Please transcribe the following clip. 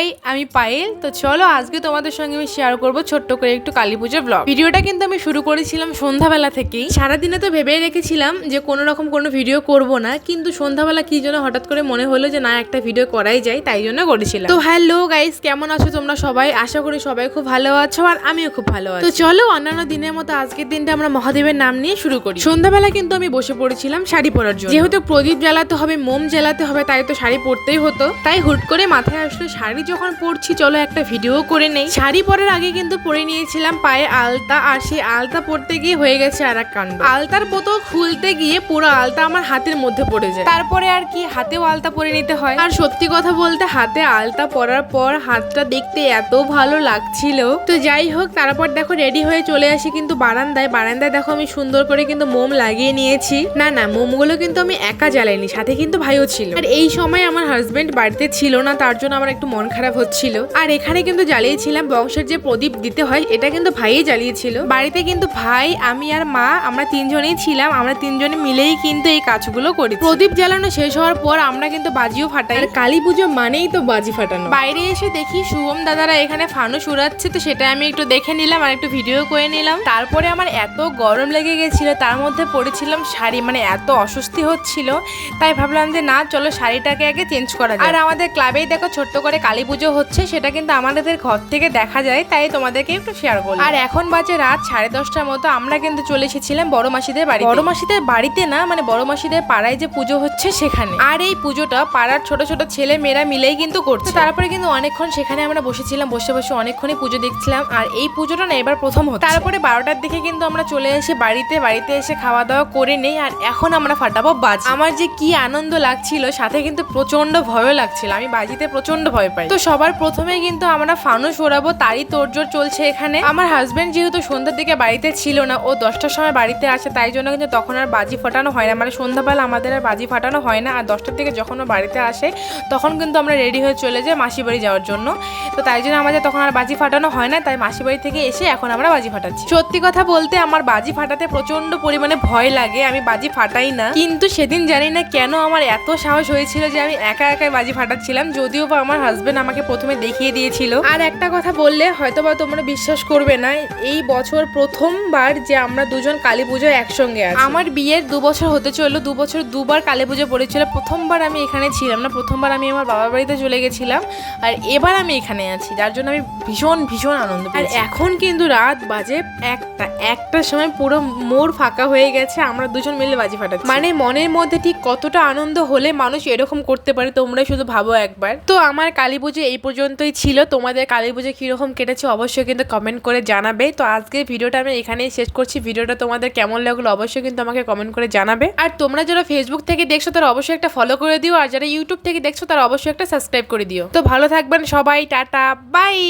High আমি পায়েল। তো চলো আজকে তোমাদের সঙ্গে আমি শেয়ার করব ছোট্ট করে একটু কালী পুজোর ব্লগ ভিডিওটা কিন্তু আমি শুরু করেছিলাম সন্ধ্যাবেলা থেকেই। সারাদিনে তো ভেবেই রেখেছিলাম যে কোনো রকম কোনো ভিডিও করব না, কিন্তু সন্ধ্যাবেলা কি জন্য হঠাৎ করে মনে হলো যে না, একটা ভিডিও করাই যায়, তাই জন্য করেছিলাম। তো হ্যালো গাইস কেমন আছো তোমরা সবাই? আশা করি সবাই খুব ভালো আছো আর আমিও খুব ভালো আছি। তো চলো অন্যান্য দিনের মতো আজকের দিনটা আমরা মহাদেবের নাম নিয়ে শুরু করি। সন্ধ্যাবেলা কিন্তু আমি বসে পড়েছিলাম শাড়ি পরার জন্য। যেহেতু প্রদীপ জ্বালাতে হবে, মোম জ্বালাতে হবে, তাই তো শাড়ি পরতেই হতো। তাই হুট করে মাথায় আসলো শাড়ি যখন পরছি চলো একটা ভিডিও করে নেই। শাড়ি পরার আগে কিন্তু পরে নিয়েছিলাম পায়ে আলতা, আর সেই আলতা পরতে গিয়ে হয়ে গেছে আর এক আলতার বোতল খুলতে গিয়ে পুরো আলতা আমার হাতের মধ্যে পড়ে যায়। তারপরে আর কি, হাতেও আলতা পরে নিতে হয়। আর সত্যি কথা বলতে, হাতে আলতা পরার পর হাতটা দেখতে এত ভালো লাগছিল। তো যাই হোক, তারপর দেখো রেডি হয়ে চলে আসি কিন্তু বারান্দায়। বারান্দায় দেখো আমি সুন্দর করে কিন্তু মোম লাগিয়ে নিয়েছি। না না, মোমগুলো কিন্তু আমি একা জ্বালাইনি, সাথে কিন্তু ভাইও ছিল। আর এই সময় আমার হাজবেন্ড বাড়িতে ছিল না, তার জন্য আমার একটু মন খারাপ হচ্ছিল। আর এখানে কিন্তু জ্বালিয়েছিলাম বংশের যে প্রদীপ দিতে হয়, এটা কিন্তু ভাইই জ্বালিয়েছিল। বাড়িতে কিন্তু ভাই, আমি আর মা, আমরা তিনজনেই ছিলাম, আমরা তিনজনে মিলেই কিন্তু এই কাজগুলো করি প্রদীপ জ্বালানো শেষ হওয়ার পর আমরা কিন্তু বাজিও ফাটাই। কালী পুজো মানেই তো বাজি ফাটানো। বাইরে এসে দেখি শুভম দাদারা এখানে ফানুস উড়াচ্ছে তো সেটা আমি একটু দেখে নিলাম আর একটু ভিডিও করে নিলাম। তারপরে আমার এত গরম লেগে গেছিল, তার মধ্যে পড়েছিলাম শাড়ি মানে এত অস্বস্তি হচ্ছিল। তাই ভাবলাম যে না, চলো শাড়িটাকে আগে চেঞ্জ করা আর আমাদের ক্লাবেই দেখো ছোট্ট করে কালী পুজো হচ্ছে সেটা কিন্তু আমাদের ঘর থেকে দেখা যায় তাই তোমাদেরকে একটু শেয়ার করলাম। আর এখন বাজে রাত সাড়ে দশটার মতো আমরা কিন্তু চলে এসেছিলাম বড় মাসিদের বাড়ি বড় মাসিদের বাড়িতে না মানে বড় মাসিদের পাড়ায় যে পুজো হচ্ছে সেখানে। আর এই পুজোটা পাড়ার ছোট ছোট ছেলে মেয়েরা মিলেই কিন্তু করছে। তারপরে কিন্তু অনেকক্ষণ সেখানে আমরা বসেছিলাম বসে বসে অনেকক্ষণই পুজো দেখছিলাম আর এই পুজোটা না এবার প্রথম হচ্ছে। তারপরে বারোটার দিকে কিন্তু আমরা চলে এসে বাড়িতে বাড়িতে এসে খাওয়া দাওয়া করে নেই আর এখন আমরা ফাটাবো বাজ। আমার যে কি আনন্দ লাগছিল সাথে কিন্তু প্রচণ্ড ভয়ও লাগছিল আমি বাজিতে প্রচণ্ড ভয় পাই। তো সবার প্রথমে কিন্তু আমরা ফানুস ওড়াবো তারই তোড়জোড় চলছে এখানে। আমার হাজব্যান্ড যেহেতু সন্ধ্যার দিকে বাড়িতে ছিল না, ও দশটার সময় বাড়িতে আসে, তাই জন্য কিন্তু তখন আর বাজি ফাটানো হয় না। মানে সন্ধ্যাবেলা আমাদের আর বাজি ফাটানো হয় না, আর দশটার দিকে যখন ও বাড়িতে আসে, তখন কিন্তু আমরা রেডি হয়ে চলে যাই মাসি বাড়ি যাওয়ার জন্য। তো তাই জন্য আমাদের তখন আর বাজি ফাটানো হয় না, তাই মাসি বাড়ি থেকে এসে এখন আমরা বাজি ফাটাচ্ছি। সত্যি কথা বলতে আমার বাজি ফাটাতে প্রচণ্ড পরিমাণে ভয় লাগে, আমি বাজি ফাটাই না। কিন্তু সেদিন জানি না কেন আমার এত সাহস হয়েছিল যে আমি একা একাই বাজি ফাটাচ্ছিলাম, যদিও বা আমার হাজবেন্ড আমাকে প্রথমে দেখিয়ে দিয়েছিল। আর একটা কথা বললে হয়তো বা তোমরা বিশ্বাস করবে না, এই বছর প্রথমবার যে আমরা দুজন কালী পুজো একসঙ্গে আছি। আমার বিয়ের দু বছর হতে চলল, দু বছর দুবার কালী পুজো পড়েছিল, প্রথমবার আমি এখানে ছিলাম না, প্রথমবার আমি আমার বাবার বাড়িতে চলে গেছিলাম, আর এবার আমি এখানে আছি যার জন্য আমি ভীষণ ভীষণ আনন্দ আর এখন কিন্তু রাত বাজে একটা একটার সময় পুরো মোড় ফাঁকা হয়ে গেছে আমরা দুজন মিলে বাজি ফাটাচ্ছি। মানে মনের মধ্যে ঠিক কতটা আনন্দ হলে মানুষ এরকম করতে পারে তোমরা শুধু ভাবো একবার। তো আমার কালী পুজো এই পর্যন্তই ছিল তোমাদের কালী পুজো কীরকম কেটেছে অবশ্যই কিন্তু কমেন্ট করে জানাবে। তো আজকে ভিডিওটা আমি এখানেই শেষ করছি ভিডিওটা তোমাদের কেমন লাগল অবশ্যই কিন্তু আমাকে কমেন্ট করে জানাবে। আর তোমরা যারা ফেসবুক থেকে দেখছ তারা অবশ্যই একটা ফলো করে দিও আর যারা ইউটিউব থেকে দেখছ তারা অবশ্যই একটা সাবস্ক্রাইব করে দিও। তো ভালো থাকবেন সবাই টাটা। Bye.